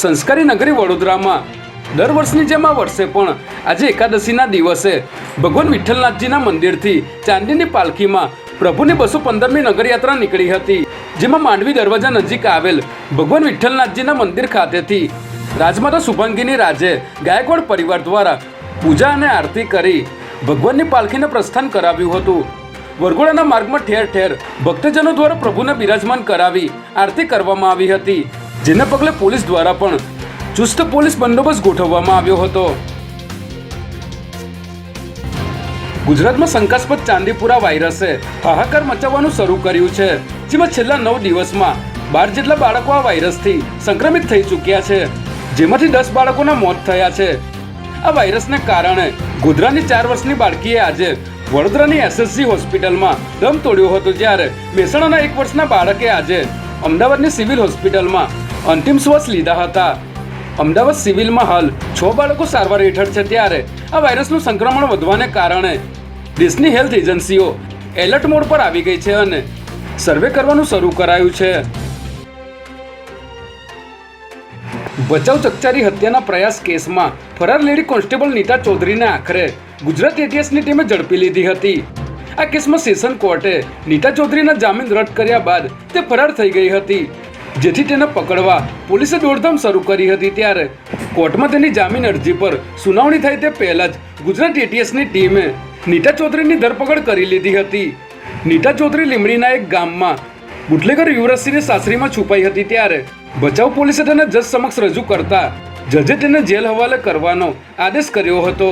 સંસ્કારી નગરી વડોદરામાં. દર વર્ષની જેમ આ વર્ષે પણ આજે એકાદશીના દિવસે ભગવાન વિઠ્ઠલનાથજીના મંદિરથી ચાંદીની પાલખીમાં પ્રભુની બસો પંદરમી નગરયાત્રા નીકળી હતી, જેમાં માંડવી દરવાજા નજીક આવેલ ભગવાન વિઠ્ઠલનાથજીના મંદિર ખાતેથી રાજમાતા શુભાંગીની રાજે ગાયકવાડ પરિવાર દ્વારા પૂજા અને આરતી કરી ભગવાનની પાલખીને પ્રસ્થાન કરાવ્યું હતું. વરઘોડાના માર્ગમાં ઠેર ઠેર ભક્તજનો દ્વારા પ્રભુને બિરાજમાન કરાવી આરતી કરવામાં આવી હતી. જેને પગલે પોલીસ દ્વારા પણ ચુસ્ત પોલીસ બંદોબસ્ત ગોઠવવામાં આવ્યો હતો. ગુજરાતમાં શંકાસ્પદ ચાંદીપુરા વાયરસે હાહાકાર મચાવવાનું શરૂ કર્યું છે, જેમાં છેલ્લા નવ દિવસમાં બાર જેટલા બાળકો આ વાયરસથી સંક્રમિત થઈ ચૂક્યા છે, જેમાંથી દસ બાળકોના મોત થયા છે. આ વાયરસને કારણે ગોધરાની ચાર વર્ષની બાળકીએ આજે વડોદરાની એસએસસી હોસ્પિટલમાં દમ તોડ્યો હતો, જ્યારે મહેસાણાના એક વર્ષના બાળકે આજે અમદાવાદની સિવિલ હોસ્પિટલમાં અંતિમ શ્વાસ લીધા હતા. અમદાવાદ સિવિલમાં હાલ છ બાળકો સારવાર હેઠળ છે ત્યારે આ વાયરસનું સંક્રમણ વધવાને કારણે દેશની હેલ્થ એજન્સીઓ એલર્ટ મોડ પર આવી ગઈ છે અને સર્વે કરવાનું શરૂ કરાયું છે. ભચાઉ ચકચારી હત્યાના પ્રયાસ કેસમાં ફરાર લેડી કોન્સ્ટેબલ નીતા ચૌધરીને આખરે ગુજરાત એટીએસની ટીમે ઝડપી લીધી હતી. આ કેસમાં સેશન કોર્ટે નીતા ચૌધરીના જામીન રદ કર્યા બાદ તે ફરાર થઈ ગઈ હતી. જેથી તેને પકડવા પોલીસે દોડધામ શરૂ કરી હતી ત્યારે. કોર્ટમાં તેની જામીન અરજી પર સુનાવણી થાય તે પહેલા જ ગુજરાત એટીએસની ટીમે નીતા ચૌધરીની ધરપકડ કરી લીધી હતી. નીતા ચૌધરી લીમડીના એક ગામમાં બુટલેગર યુવરાજસિંહની સાસરીમાં છુપાઈ હતી ત્યારે. બચાવ પોલીસે તેને જજ સમક્ષ રજૂ કરતા જજે તેને જેલ હવાલે કરવાનો આદેશ કર્યો હતો.